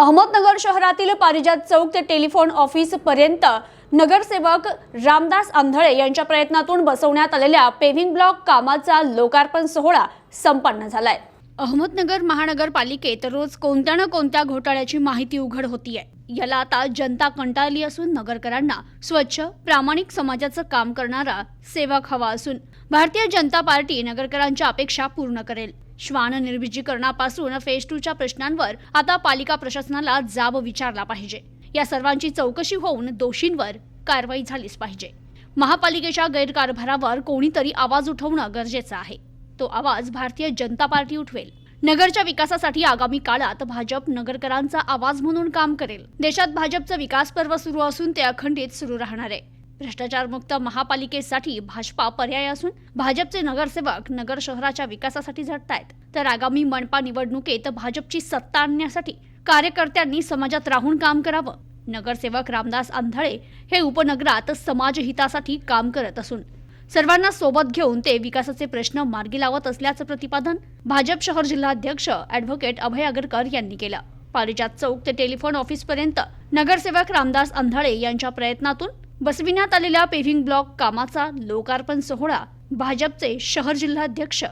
अहमदनगर शहरातील पारिजात चौक ते टेलिफोन ऑफिस पर्यंत नगरसेवक रामदास आंधळे यांच्या प्रयत्नातून बसवण्यात आलेल्या पेव्हिंग ब्लॉक कामाचा लोकार्पण सोहळा संपन्न झालाय. अहमदनगर महानगरपालिकेत रोज कोणत्या ना कोणत्या घोटाळ्याची माहिती उघड होतीये? याला आता जनता कंटाळली असून नगरकरांना स्वच्छ प्रामाणिक समाजाचं काम करणारा सेवक हवा असून भारतीय जनता पार्टी नगरकरांच्या अपेक्षा पूर्ण करेल. श्वान निर्विजीकरणापासून फेज टूच्या प्रश्नांवर आता पालिका प्रशासनाला जाब विचारला पाहिजे. या सर्वांची चौकशी होऊन दोषींवर कारवाई झालीच पाहिजे. महापालिकेच्या गैरकारभारावर कोणीतरी आवाज उठवणं गरजेचं आहे. तो आवाज भारतीय जनता पार्टी उठवेल. नगरच्या विकासासाठी आगामी काळात भाजप नगरकरांचा आवाज म्हणून काम करेल. देशात भाजपचं विकास पर्व सुरू असून ते अखंडित सुरू राहणार आहे. भ्रष्टाचारमुक्त महापालिकेसाठी भाजपा पर्याय असून भाजपचे नगरसेवक नगर शहराच्या विकासासाठी झटतायत तर आगामी मनपा निवडणुकीत भाजपची सत्ता आणण्यासाठी कार्यकर्त्यांनी समाजात राहून काम करावं. नगरसेवक रामदास आंधळे हे उपनगरात समाजहितासाठी काम करत असून सर्वांना सोबत घेऊन ते विकासाचे प्रश्न मार्गी लावत असल्याचं प्रतिपादन भाजप शहर जिल्हाध्यक्ष ॲडव्होकेट अभय आगरकर यांनी केलं. पारिजात चौक ते टेलिफोन ऑफिस पर्यंत नगरसेवक रामदास आंधळे यांच्या प्रयत्नातून बसविण्यात आलेल्या पेव्हिंग ब्लॉक कामाचा लोकार्पण सोहळा भाजपचे शहर जिल्हाध्यक्ष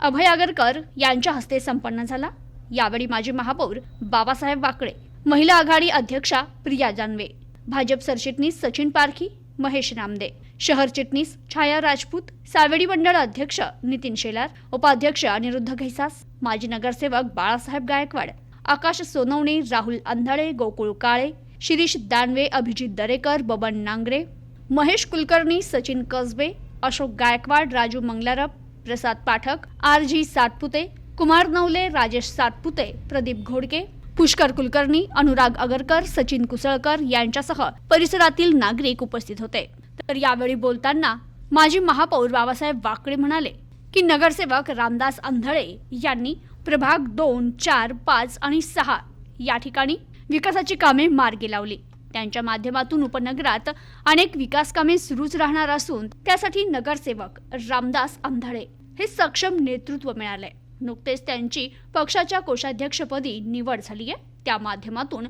अभय आगरकर यांच्या हस्ते संपन्न झाला. यावेळी माजी महापौर बाबासाहेब वाकळे महिला आघाडी अध्यक्षा प्रिया जानवे भाजप सरचिटणीस सचिन पारखी महेश नामदे शहर चिटणीस छाया राजपूत सावेडी मंडळ अध्यक्ष नितीन शेलार उपाध्यक्ष अनिरुद्ध घैसास माजी नगरसेवक बाळासाहेब गायकवाड आकाश सोनवणे राहुल अंधाळे गोकुळ काळे शिरीष दानवे अभिजित दरेकर बबन नांगरे महेश कुलकर्णी सचिन कसबे अशोक गायकवाड राजू मंगलारप प्रसाद पाठक आर जी सातपुते कुमार नवले राजेश सातपुते प्रदीप घोडके पुष्कर कुलकर्णी अनुराग अगरकर सचिन कुसळकर यांच्यासह परिसरातील नागरिक उपस्थित होते. तर यावेळी बोलताना माजी महापौर बाबासाहेब वाकळे म्हणाले की नगरसेवक रामदास आंधळे यांनी प्रभाग दोन चार पाच आणि सहा या ठिकाणी विकासाची कामे मार्गी लावली. त्यांच्या माध्यमातून उपनगरात अनेक विकास कामे सुरूच राहणार असून त्यासाठी नगरसेवक रामदास आंधळे हे सक्षम नेतृत्व मिळाले नुकतेच त्यांची पक्षाच्या कोषाध्यक्षपदी निवड झाली आहे. त्या माध्यमातून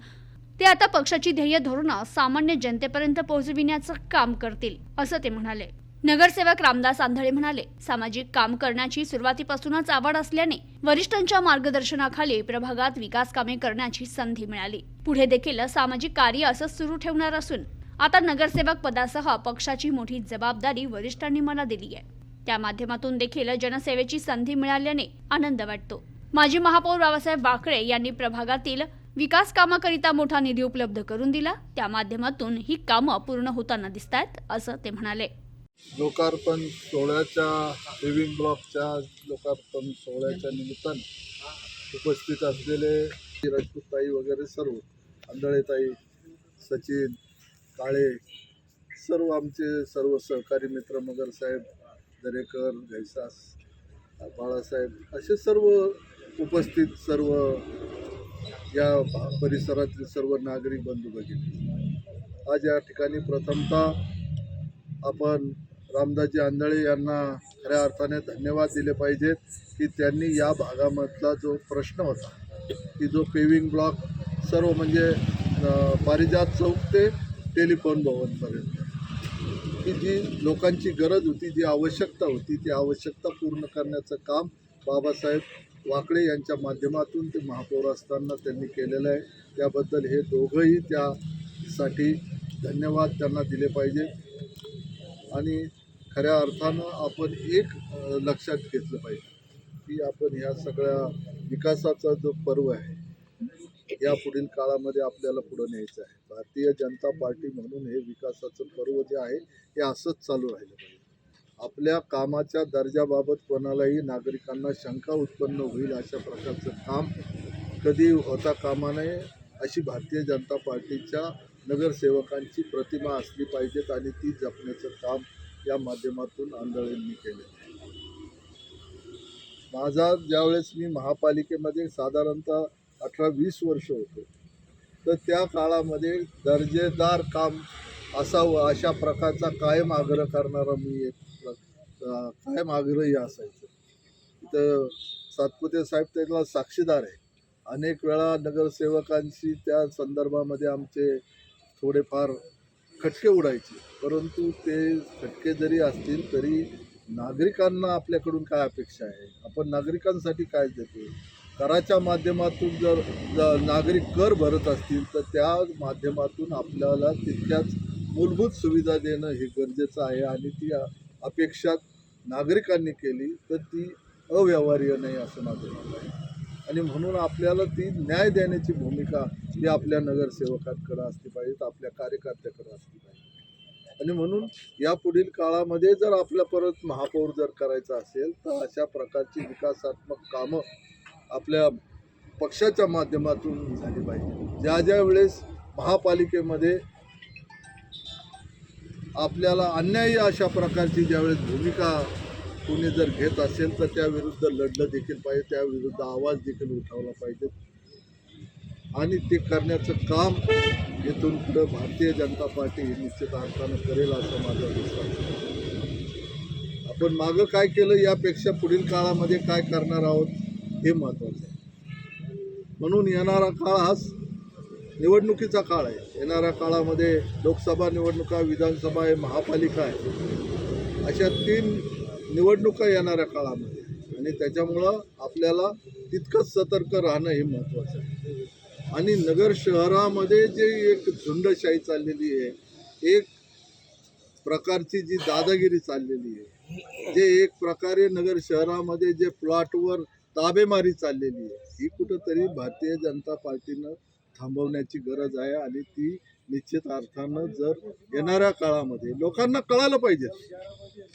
ते आता पक्षाची ध्येय धोरणं सामान्य जनतेपर्यंत पोहोचविण्याचं काम करतील असं ते म्हणाले. नगरसेवक रामदास आंधळे म्हणाले सामाजिक काम करण्याची सुरुवातीपासूनच आवड असल्याने वरिष्ठांच्या मार्गदर्शनाखाली प्रभागात विकास कामे करण्याची संधी मिळाली. पुढे देखील सामाजिक कार्य असंच सुरू ठेवणार असून आता नगरसेवक पदासह पक्षाची मोठी जबाबदारी वरिष्ठांनी मला दिली आहे. त्या माध्यमातून देखील जनसेवेची संधी मिळाल्याने आनंद वाटतो. माजी महापौर बाबासाहेब वाकळे यांनी प्रभागातील विकास कामाकरिता मोठा निधी उपलब्ध करून दिला. त्या माध्यमातून ही कामं पूर्ण होताना दिसत आहेत असं ते म्हणाले. लोकार्पण सोहळ्याच्या लिव्हिंग ब्लॉकच्या लोकार्पण सोहळ्याच्या निमित्तानं उपस्थित असलेले राजपूतताई वगैरे सर्व आंधळेताई सचिन काळे सर्व आमचे सर्व सहकारी मित्र मगर साहेब दरेकर घैसास बाळासाहेब असे सर्व उपस्थित सर्व या परिसरातील सर्व नागरिक बंधू भगिनी आज या ठिकाणी प्रथमतः आपण रामदासजी आंधळे यांना खऱ्या अर्थाने धन्यवाद दिले पाहिजेत की त्यांनी या भागामधला जो प्रश्न होता की जो पेविंग ब्लॉक सर्व म्हणजे पारिजात चौक ते टेलिफोन भवनपर्यंत. की जी लोकांची गरज होती जी आवश्यकता होती ती आवश्यकता पूर्ण करण्याचं काम बाबासाहेब वाकळे यांच्या माध्यमातून ते महापौर असताना त्यांनी केलेलं आहे. त्याबद्दल हे दोघंही त्यासाठी धन्यवाद त्यांना दिले पाहिजे आणि खऱ्या अर्थानं आपण एक लक्षात घेतलं पाहिजे की आपण ह्या सगळ्या विकासाचा जो पर्व आहे या पुढील काळामध्ये आपल्याला पुढं न्यायचं आहे. भारतीय जनता पार्टी म्हणून हे विकासाचं पर्व जे आहे हे असंच चालू राहिलं पाहिजे. आपल्या कामाच्या दर्जाबाबत कोणालाही नागरिकांना शंका उत्पन्न होईल अशा प्रकारचं काम कधी होता कामा नये अशी भारतीय जनता पार्टीच्या नगरसेवकांची प्रतिमा असली पाहिजेत आणि ती जपण्याचं काम या माध्यमातून आंधळेंनी केलं. माझा ज्यावेळेस मी महापालिकेमध्ये साधारणतः अठरा वीस वर्ष होतो तर त्या काळामध्ये दर्जेदार काम असावं अशा प्रकारचा कायम आग्रह करणारा मी एक प्र- कायम आग्रही असायचं. तर सातपुते साहेब त्याला साक्षीदार आहे. अनेक वेळा नगरसेवकांशी त्या संदर्भामध्ये आमचे थोडेफार खटके उडायचे. परंतु ते खटके जरी असतील तरी नागरिकांना आपल्याकडून काय अपेक्षा आहे? आपण नागरिकांसाठी काय देतो? कराच्या माध्यमातून जर नागरिक कर भरत असतील तर त्या माध्यमातून आपल्याला तितक्याच मूलभूत सुविधा देणं हे गरजेचं आहे. आणि ती अपेक्षा नागरिकांनी केली तर ती अव्यवहार्य नाही असं माझं मत आहे. आणि म्हणून आपल्याला ती न्याय देण्याची भूमिका ही आपल्या नगरसेवकांकडे असली पाहिजे आपल्या कार्यकर्त्याकडे असली पाहिजे. आणि म्हणून या पुढील काळामध्ये जर आपल्या परत महापौर जर करायचं असेल तर अशा प्रकारची विकासात्मक कामं आपल्या पक्षाच्या माध्यमातून झाली पाहिजे. ज्या ज्या वेळेस महापालिकेमध्ये आपल्याला अन्यायी अशा प्रकारची ज्यावेळेस भूमिका कोणी जर घेत असेल तर त्याविरुद्ध लढलं देखील पाहिजे त्याविरुद्ध आवाज देखील उठवला पाहिजे. आणि ते करण्याचं काम इथून पुढं भारतीय जनता पार्टी ही निश्चित अर्थानं करेल असं माझा विश्वास आहे. आपण मागं काय केलं यापेक्षा पुढील काळामध्ये काय करणार आहोत हे महत्त्वाचं आहे. म्हणून येणारा काळ हाच निवडणुकीचा काळ आहे. येणाऱ्या काळामध्ये लोकसभा निवडणुका विधानसभा आहे महापालिका आहे. अशा तीन निवडणुका येणाऱ्या काळामध्ये. आणि त्याच्यामुळं आपल्याला तितकंच सतर्क राहणं हे महत्त्वाचं आहे. आणि नगर शहरामध्ये जे एक झुंडशाही चाललेली आहे एक प्रकारची जी दादागिरी चाललेली आहे जे एक प्रकारे नगर शहरामध्ये जे प्लॉटवर ताबेमारी चाललेली आहे ही कुठंतरी भारतीय जनता पार्टीनं थांबवण्याची गरज आहे आणि ती निश्चित अर्थानं जर येणाऱ्या काळामध्ये लोकांना कळालं पाहिजे.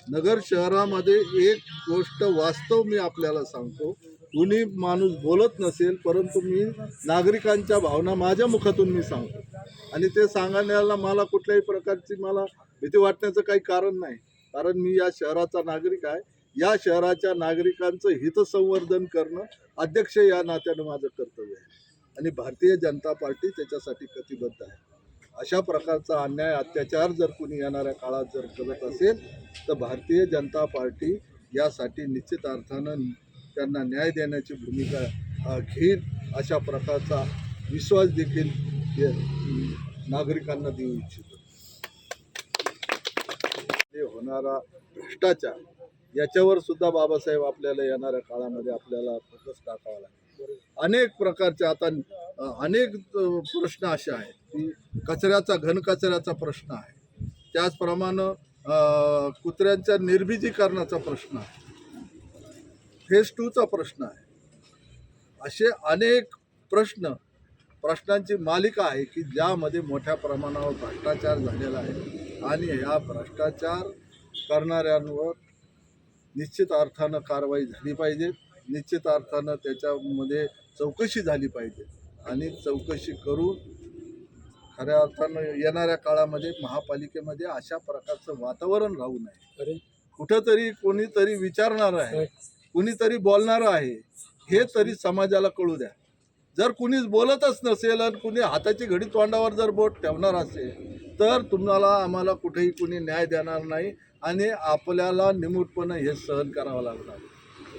नगर शहरामध्ये एक गोष्ट वास्तव मी आपल्याला सांगतो. कुणी माणूस बोलत नसेल परंतु मी नागरिकांच्या भावना माझ्या मुखातून मी सांगतो. आणि ते सांगण्याला मला कुठल्याही प्रकारची मला भीती वाटण्याचं काही कारण नाही. कारण मी या शहराचा नागरिक आहे. या शहराच्या नागरिकांचं हितसंवर्धन करणं अध्यक्ष या नात्यानं माझं कर्तव्य आहे. आणि भारतीय जनता पार्टी त्याच्यासाठी कटिबद्ध आहे. अशा प्रकारचा अन्याय अत्याचार जर कुणी येणाऱ्या काळात जर करत असेल तर भारतीय जनता पार्टी यासाठी निश्चित अर्थानं त्यांना न्याय देण्याची भूमिका घेईल अशा प्रकारचा विश्वास देखील हे, नागरिकांना देऊ इच्छितो. होणारा भ्रष्टाचार याच्यावर सुद्धा बाबासाहेब आपल्याला येणाऱ्या काळामध्ये आपल्याला फोकस टाकावा लागेल. अनेक प्रकारचे आता अनेक प्रश्न असे आहेत की कचऱ्याचा घनकचऱ्याचा प्रश्न आहे. त्याचप्रमाणे कुत्र्यांच्या निर्बीजीकरणाचा प्रश्न आहे. फेज टूचा प्रश्न आहे. असे अनेक प्रश्न प्रश्नांची मालिका आहे की ज्यामध्ये मोठ्या प्रमाणावर भ्रष्टाचार झालेला आहे आणि ह्या भ्रष्टाचार करणाऱ्यांवर निश्चित अर्थानं कारवाई झाली पाहिजे. निश्चित अर्थानं त्याच्यामध्ये चौकशी झाली पाहिजे. आणि चौकशी करून खऱ्या अर्थानं येणाऱ्या काळामध्ये महापालिकेमध्ये अशा प्रकारचं वातावरण राहू नये. कुठंतरी कोणीतरी विचारणार आहे कुणीतरी बोलणार आहे हे तरी समाजाला कळू द्या. जर कुणीच बोलतच नसेल आणि कुणी हाताची घडी तोंडावर जर बोट ठेवणार असेल तर तुम्हाला आम्हाला कुठेही कुणी न्याय देणार नाही आणि आपल्याला निमूटपणे हे सहन करावं लागणार.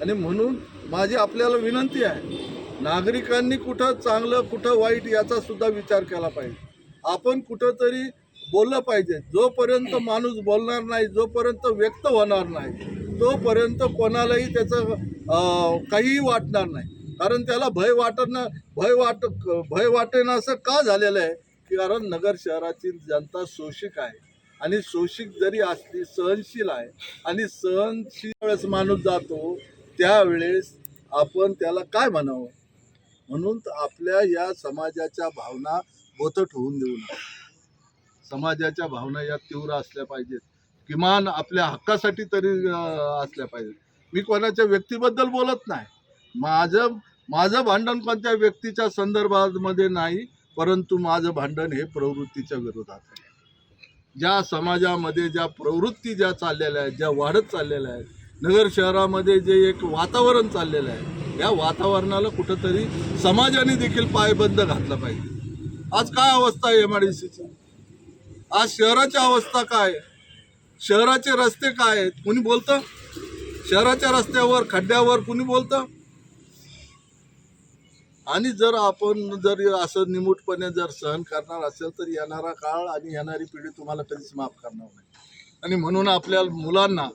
आणि म्हणून माझी आपल्याला विनंती आहे नागरिकांनी कुठं चांगलं कुठं वाईट याचा सुद्धा विचार केला पाहिजे. आपण कुठंतरी बोललं पाहिजे. जोपर्यंत माणूस बोलणार नाही जोपर्यंत व्यक्त होणार नाही तोपर्यंत कोणालाही त्याचं काहीही वाटणार नाही. कारण त्याला भय वाटणं भय वाट भय वाटेनं असं का झालेलं आहे? की कारण नगर शहराची जनता शोषिक आहे. आणि शोषिक जरी असली सहनशील आहे आणि सहनशील वेळेस माणूस जातो त्यावेळेस आपण त्याला काय म्हणावं? म्हणून तर आपल्या या समाजाच्या भावना बोथट होऊन देऊ नका. समाजाच्या भावना या तीव्र असल्या पाहिजेत. किमान आपल्या हक्कासाठी तरी असल्या पाहिजेत. मी कोणाच्या व्यक्तीबद्दल बोलत नाही. माझं माझं भांडण कोणत्या व्यक्तीच्या संदर्भामध्ये नाही परंतु माझं भांडण हे प्रवृत्तीच्या विरोधात आहे. ज्या समाजामध्ये ज्या प्रवृत्ती ज्या चाललेल्या आहेत ज्या वाढत चाललेल्या आहेत नगर शहरामध्ये जे एक वातावरण चाललेलं आहे या वातावरणाला कुठंतरी समाजाने देखील पायबंद घातला पाहिजे. आज काय अवस्था आहे एम आय डी सीची आज शहराची अवस्था काय? शहराचे रस्ते काय आहेत? कुणी बोलतं? शहराच्या रस्त्यावर खड्ड्यावर कुणी बोलतं? आणि जर आपण जर असं निमूटपणे जर सहन करणार असेल तर येणारा काळ आणि येणारी पिढी तुम्हाला कधीच माफ करणार नाही. आणि म्हणून आपल्या मुलांना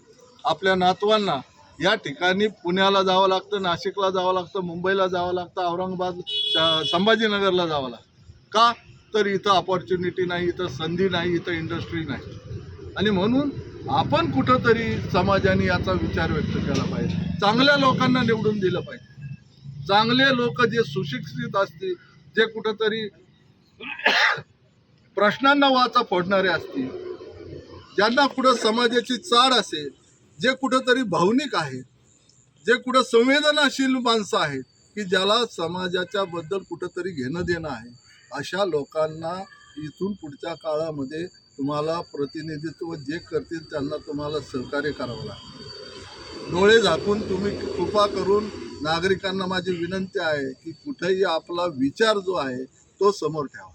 आपल्या नातवांना या ठिकाणी पुण्याला जावं लागतं नाशिकला जावं लागतं मुंबईला जावं लागतं औरंगाबाद संभाजीनगरला जावं लागतं. का? तर इथं ऑपॉर्च्युनिटी नाही इथं संधी नाही इथं इंडस्ट्री नाही. आणि म्हणून आपण कुठंतरी समाजाने याचा विचार व्यक्त केला पाहिजे. चांगल्या लोकांना निवडून दिलं पाहिजे. चांगले लोक जे सुशिक्षित असतील जे कुठंतरी प्रश्नांना वाचा फोडणारे असतील ज्यांना कुठं समाजाची चाड असेल जे कुठंतरी भावनिक आहेत जे कुठं संवेदनाशील माणसं आहेत की ज्याला समाजाच्या बद्दल कुठंतरी घेणं देणं आहे अशा लोकांना इथून पुढच्या काळामध्ये तुम्हाला प्रतिनिधित्व जे करतील त्यांना तुम्हाला सहकार्य करावं लागेल. डोळे झाकून तुम्ही कृपा करून नागरिकांना माझी विनंती आहे की कुठेही आपला विचार जो आहे तो समोर ठेवा.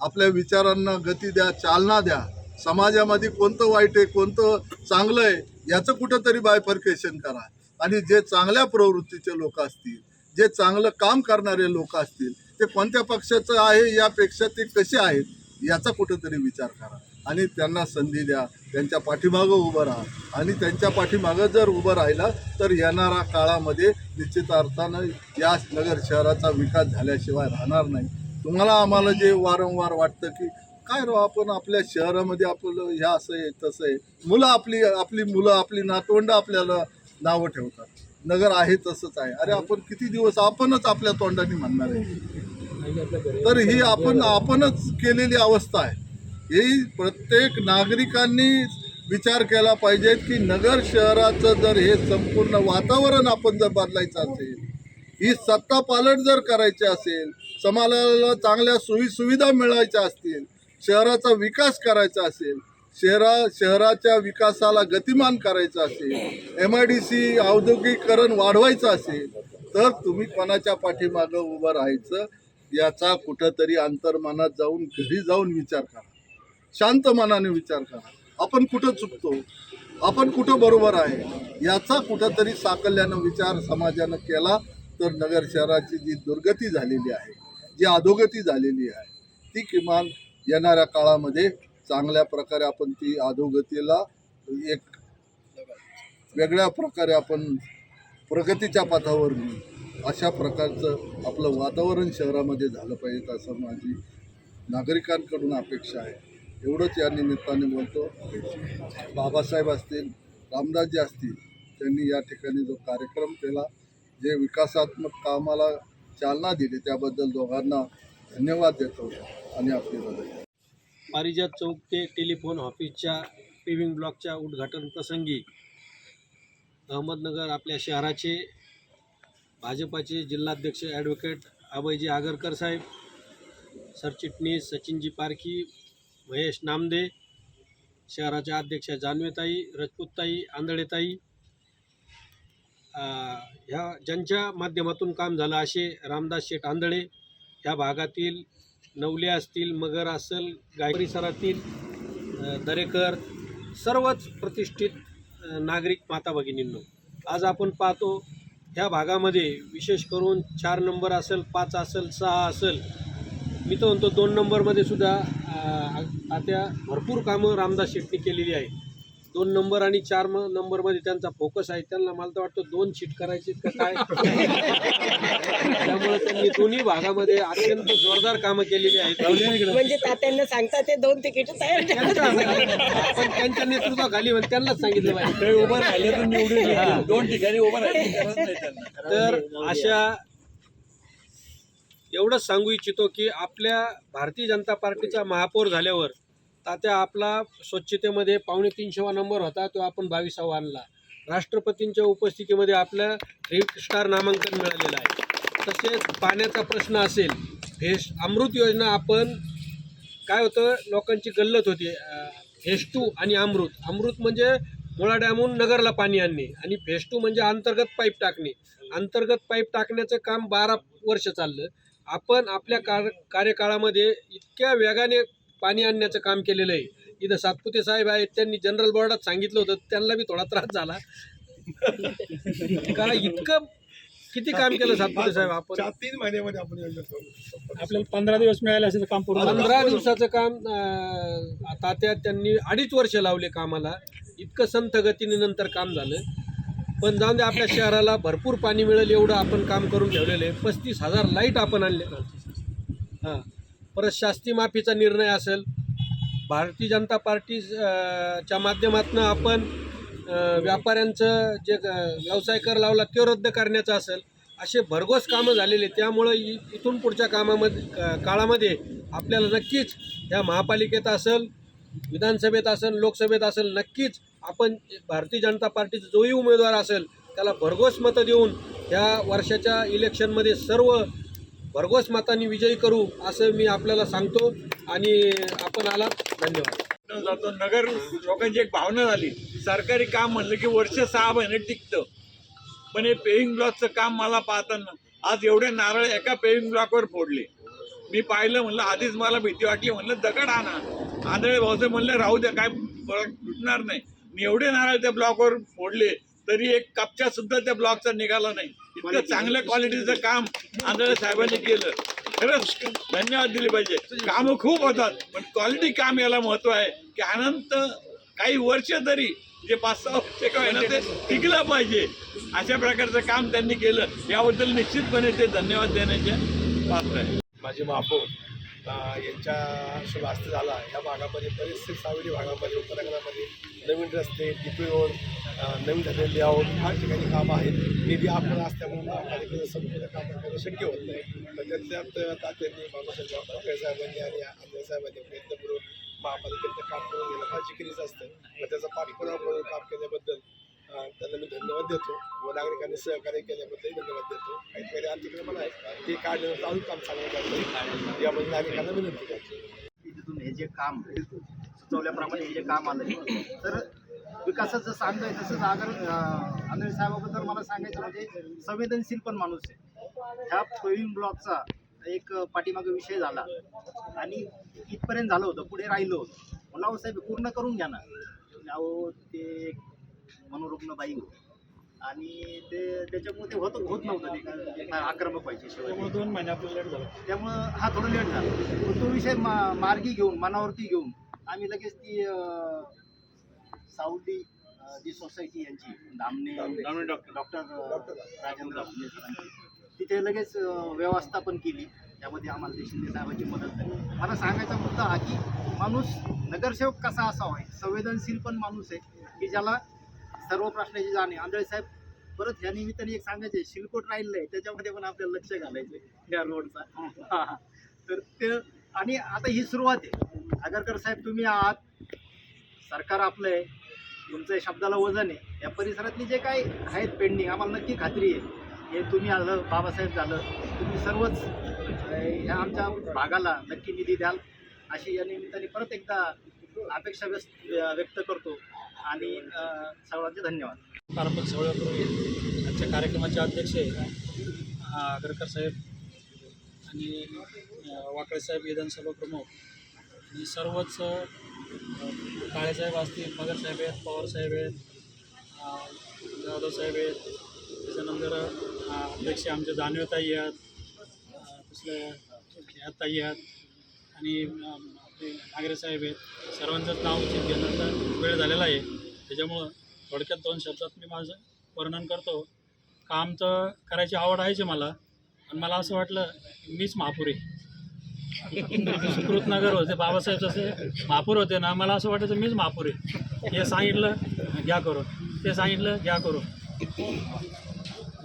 आपल्या विचारांना गती द्या चालना द्या. समाजामध्ये कोणतं वाईट आहे कोणतं चांगलं आहे याचं कुठंतरी बायफर्केशन करा. आणि जे चांगल्या प्रवृत्तीचे लोक असतील जे चांगलं काम करणारे लोक असतील ते कोणत्या पक्षाचं आहे यापेक्षा ते कसे आहेत याचा कुठंतरी विचार करा. आणि त्यांना संधी द्या त्यांच्या पाठीमागं उभं राहा. आणि त्यांच्या पाठीमागं जर उभं राहिला तर येणाऱ्या काळामध्ये निश्चित अर्थानं या नगर शहराचा विकास झाल्याशिवाय राहणार नाही. तुम्हाला आम्हाला जे वारंवार वाटतं की काय राव आपण आपल्या शहरामध्ये आपलं हे असं आहे तसं आहे. मुलं आपली आपली मुलं आपली नातवंड आपल्याला नावं ठेवतात. नगर आहे तसंच आहे. अरे आपण किती दिवस आपणच आपल्या तोंडाने म्हणणार आहे? तर ही आपण आपणच केलेली अवस्था आहे. ही प्रत्येक नागरिकांनी विचार केला पाहिजे की नगर शहराचं जर हे संपूर्ण वातावरण आपण जर बदलायचं असेल ही सत्ता पालट जर करायची असेल समाजाला चांगल्या सोयी सुविधा मिळायच्या असतील शहराचा विकास करायचा असेल शहरा शहराच्या विकासाला गतिमान करायचं असेल एम आय डी सी औद्योगिकरण वाढवायचं असेल तर तुम्ही कोणाच्या पाठीमागं उभं राहायचं याचा कुठंतरी अंतर्मनात जाऊन घरी जाऊन विचार करा. शांत मनाने विचार करा. आपण कुठं चुकतो? आपण कुठं बरोबर आहे? याचा कुठंतरी साकल्यानं विचार समाजानं केला तर नगर शहराची जी दुर्गती झालेली आहे जी अधोगती झालेली आहे ती किमान येणाऱ्या काळामध्ये चांगल्या प्रकारे आपण ती अधोगतीला एक वेगळ्या प्रकारे आपण प्रगतीच्या पथावर नेऊ अशा प्रकारचं आपलं वातावरण शहरामध्ये झालं पाहिजे असं माझी नागरिकांकडून अपेक्षा आहे. एवढंच या निमित्ताने बोलतो. बाबासाहेब असतील रामदासजी असतील त्यांनी या ठिकाणी जो कार्यक्रम केला जे विकासात्मक कामाला चालना दिली त्याबद्दल दोघांना धन्यवाद देतो आणि आपली मदत पारिजात चौक ते टेलिफोन ऑफिसच्या पेविंग ब्लॉकच्या उद्घाटन प्रसंगी अहमदनगर आपल्या शहराचे भाजपाचे जिल्हाध्यक्ष ॲडव्होकेट अभयजी आगरकर साहेब सरचिटणीस सचिनजी पारखी महेश नामदे शहराच्या अध्यक्षा जानवेताई रजपूतताई आंधळेताई ह्या ज्यांच्या माध्यमातून काम झालं असे रामदास शेठ आंधळे ह्या भागातील नवले असतील मगर असेल गाय परिसरातील दरेकर सर्वच प्रतिष्ठित नागरिक माता भगिनींनो. आज आपण पाहतो ह्या भागामध्ये विशेष करून चार नंबर असेल पाच असेल सहा असेल मी तर म्हणतो दोन नंबरमध्ये सुद्धा आता भरपूर कामं रामदास शेट्टी केलेली आहे दोन नंबर आणि चार म- नंबरमध्ये त्यांचा फोकस आहे. त्यांना मला तर वाटतं दोन सीट करायची का काय? त्यामुळे त्यांनी दोन्ही भागामध्ये अत्यंत जोरदार कामं केलेली आहेत. म्हणजे तात्यांना सांगता ते दोन तिकीट. आपण त्यांच्या नेतृत्वाखाली म्हणजे त्यांनाच सांगितलं पाहिजे. उभं राहिले तर निवडून दोन ठिकाणी उभं राहिली. त्यांना. तर अशा एवढंच सांगू इच्छितो की आपल्या भारतीय जनता पार्टीचा महापौर झाल्यावर तात्या आपला स्वच्छतेमध्ये पावणे तीनशेवा नंबर होता तो आपण बावीसावा आणला. राष्ट्रपतींच्या उपस्थितीमध्ये आपल्या थ्री स्टार नामांकन मिळालेलं आहे. तसेच पाण्याचा प्रश्न असेल फेस अमृत योजना आपण काय होतं लोकांची गल्लत होती. अं, फेस टू आणि अमृत. अमृत म्हणजे मुळा डॅमहून नगरला पाणी आणणे आणि फेस टू म्हणजे अंतर्गत पाईप टाकणे. अंतर्गत पाईप टाकण्याचं काम बारा वर्ष चाललं. आपण आपल्या कार कार्यकाळामध्ये इतक्या वेगाने पाणी आणण्याचं काम केलेलं आहे. इथं सातपुते साहेब आहेत त्यांनी जनरल बोर्डात सांगितलं होतं त्यांना बी थोडा त्रास झाला. का इतकं किती काम केलं सातपुते साहेब आपण? चार तीन महिन्यामध्ये आपण योजना करू. आपल्याला पंधरा दिवस मिळाले असेल तर काम पूर्ण झालं. पंधरा दिवसाचं काम अं, तात्या त्यांनी अडीच वर्ष लावले कामाला. इतकं संथ गतीने नंतर काम झालं. पण जाऊन दे आपल्या शहराला भरपूर पाणी मिळेल एवढं आपण काम करून ठेवलेलं आहे. पस्तीस हजार लाइट आपण आणले. हां. परत शास्ती माफीचा निर्णय असेल भारतीय जनता पार्टी च्या माध्यमातून आपण व्यापाऱ्यांचं जे व्यवसाय कर लावला तो रद्द करण्याचं असेल असे भरघोस कामं झालेले त्यामुळं इ इथून पुढच्या कामामध्ये का- काळामध्ये आपल्याला नक्कीच या महापालिकेत असेल विधानसभेत असेल लोकसभेत असेल नक्कीच आपण भारतीय जनता पार्टीचा जोही उमेदवार असेल त्याला भरघोस मतं देऊन ह्या वर्षाच्या इलेक्शनमध्ये सर्व भरघोस मतांनी विजयी करू असं मी आपल्याला सांगतो. आणि आपण आलात. धन्यवाद. जातो. नगर लोकांची एक भावना झाली. सरकारी काम म्हणलं की वर्ष सहा महिने टिकतं. पण हे पेईंग ब्लॉकचं काम मला पाहताना आज एवढे नारळ एका पेईंग ब्लॉकवर फोडले. मी पाहिलं म्हणलं आधीच मला भीती वाटली. म्हणलं दगड आणा. आंधळे भाऊचं म्हणलं राहू द्या काय फरक तुटणार नाही. मी एवढे नारळ त्या ब्लॉकवर फोडले. तरी एक कपचा सुद्धा त्या ब्लॉकचा निघाला नाही. इतकं चांगल्या क्वालिटीचं काम आंधळे साहेबांनी केलं. खरंच धन्यवाद दिले पाहिजे. कामं खूप होतात पण क्वालिटी काम याला महत्त्व आहे की अनंत काही वर्ष तरी जे पाच सहा वर्ष का होईना ते टिकलं पाहिजे. अशा प्रकारचं काम त्यांनी केलं. याबद्दल निश्चितपणे ते धन्यवाद देण्याचे पात्र आहे. माझे महापौर यांच्या शुभ हस्ते झाला. या भागामध्ये बरेचसे सावली भागामध्ये उत्तराखंडामध्ये नवीन रस्ते डीपी रोड नवीन झालेले लेआउट फार ठिकाणी कामं आहेत. निधी आपण असल्यामुळे महापालिकेचं संपूर्ण काम करणं शक्य होत नाही. तर त्यातल्यात तात्यांनी बाबासाहेब साहेबांनी आणि आमदार साहेबांनी प्रयत्न करून महापालिकेचं काम करून घेणं फार जिकिरीचं असतं. मग त्याचा पाठपुरावा करून काम केल्याबद्दल त्यांना मी धन्यवाद देतो व नागरिकांनी सहकार्य केल्याबद्दल धन्यवाद देतो. काही काही अतिक्रमण आहेत. ते काढल्यानंतर अजून काम चांगलं करतो याबद्दल नागरिकांना विनंती करतो. तिथून हे जे काम सुचवल्याप्रमाणे हे जे काम आलं तर विकासाचं सांगायचं तसंच आगर आंधळे साहेबाबद्दल मला सांगायचं म्हणजे संवेदनशील पण माणूस आहे. ह्या पेविंग ब्लॉकचा एक पाठीमागे विषय झाला. आणि इथपर्यंत झालं होतं पुढे राहिलो होतं. मला साहेब पूर्ण करून घ्या ना. अहो ते एक मनोरुग्ण बाई होती. आणि ते त्याच्यामुळे ते होत होत नव्हतं. ते आक्रमक व्हायचे शिवाय दोन महिने आपल्याला लेट झालं. त्यामुळं हा थोडं लेट झाला. तो विषय मा मार्गी घेऊन मनावरती घेऊन आम्ही लगेच ती सावली जी सोसायटी यांची. धामणे. डॉक्टर डॉक्टर राजेंद्र धामणे सरांची. तिथे लगेच व्यवस्थापन केली. त्यामध्ये आम्हाला ते शिंदे साहेबांची मदत झाली. मला सांगायचा मुद्दा हा की माणूस नगरसेवक कसा असावा? आहे संवेदनशील पण माणूस आहे की ज्याला सर्व प्रश्नाची जाणे आंधळे साहेब परत या निमित्ताने एक सांगायचे शिलकोट राहिलेलं आहे. त्याच्यामध्ये पण आपल्याला लक्ष घालायचं या रोडचा. तर ते आणि आता ही सुरुवात आहे. आगरकर साहेब तुम्ही आहात. सरकार आपलं आहे. तुमचं शब्दाला वजन आहे. या परिसरातली जे काही आहेत पेंडिंग आम्हाला नक्की खात्री आहे. हे तुम्ही आलं बाबासाहेब झालं तुम्ही सर्वच ह्या आमच्या भागाला नक्की निधी द्याल. अशी या निमित्ताने परत एकदा अपेक्षा व्यस्त व्यक्त करतो आणि सर्वांचे धन्यवाद. प्रारंभिक सवय करून आजच्या कार्यक्रमाचे अध्यक्ष आगरकर साहेब आणि वाकळे साहेब विधानसभा प्रमुख. आणि सर्वच काळेसाहेब असतील मगर साहेब आहेत पवार साहेब आहेत जाधवसाहेब जाधव साहेब आहेत त्याच्यानंतर अध्यक्ष आमच्या जाणवेताई आहेत तसल्या दुसऱ्या ताई आहेत आणि आपले नागरे साहेब आहेत. सर्वांचंच नाव उचित घेण्याचा वेळ झालेला आहे. त्याच्यामुळं थोडक्यात दोन शब्दात मी माझं वर्णन करतो. काम तर करायची आवड आहेच आहे मला पण मला असं वाटलं मीच महापुरी. आहे सुकृत नगर होते बाबासाहेब जसे महापूर होते ना मला असं वाटायचं मीच महापूर आहे. हे सांगितलं घ्या करून. ते सांगितलं घ्या करून.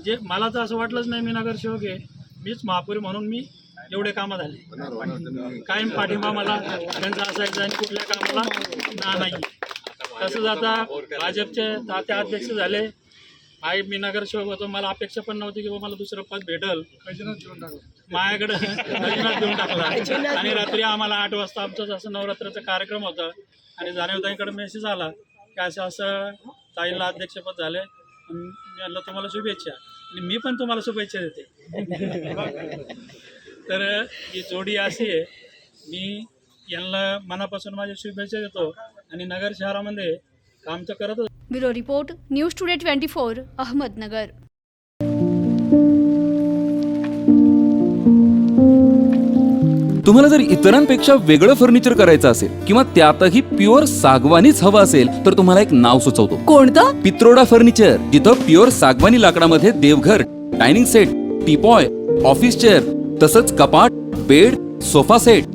जे मला तर असं वाटलंच नाही मी नगरसेवक आहे. मीच महापुरी म्हणून मी एवढे कामं झाले. कायम पाठिंबा मला त्यांचा असायचा आणि कुठल्या कामाला ना नाही. तसंच आता भाजपचे तात्या अध्यक्ष झाले. आई मी नगरसेवक होतो मला अपेक्षा पण नव्हती की बाबा मला दुसरं पद भेटल. माझ्याकडं खजिनाच देऊन टाकला. आणि रात्री आम्हाला आठ वाजता आमचं असं नवरात्राचा कार्यक्रम होता. आणि जाणीवताईकडे मेसेज आला की असं असं ताईला अध्यक्षपद झाले आणि मी म्हणलं तुम्हाला शुभेच्छा. आणि मी पण तुम्हाला शुभेच्छा देते. तर ही जोडी अशी आहे. मी यांना मनापासून माझ्या शुभेच्छा देतो. आणि नगर शहरामध्ये काम तर करतच bureau report news today twenty four Ahmednagar. तुम्हाला जर इतरांपेक्षा वेगळं फर्निचर करायचं असेल किंवा त्यातही प्युअर सागवानीच हवं असेल तर तुम्हाला एक नाव सुचवतो. कोणतं? पित्रोडा फर्निचर जिथं प्युअर सागवानी लाकडामध्ये देवघर dining set teapoy office chair तसंच कपाट bed sofa set